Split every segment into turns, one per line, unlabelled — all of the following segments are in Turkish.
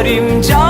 ilk yarim can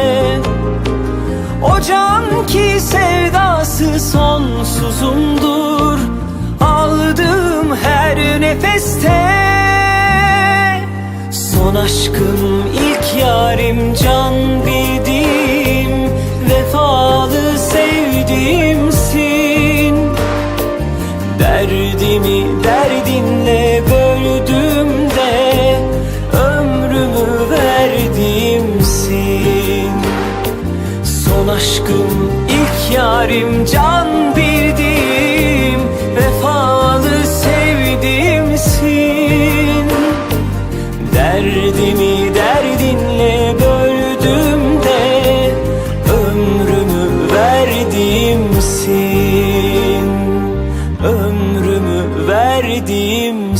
o can ki sevdası sonsuzumdur. Aldığım her nefeste Son aşkım ilk yarim can bildiğim Vefalı sevdiğimsin. Derdimi aşkım ilk yarim can bildiğim Vefalı sevdiğimsin Derdimi derdinle böldüğümde Ömrümü verdiğimsin Ömrümü verdiğimsin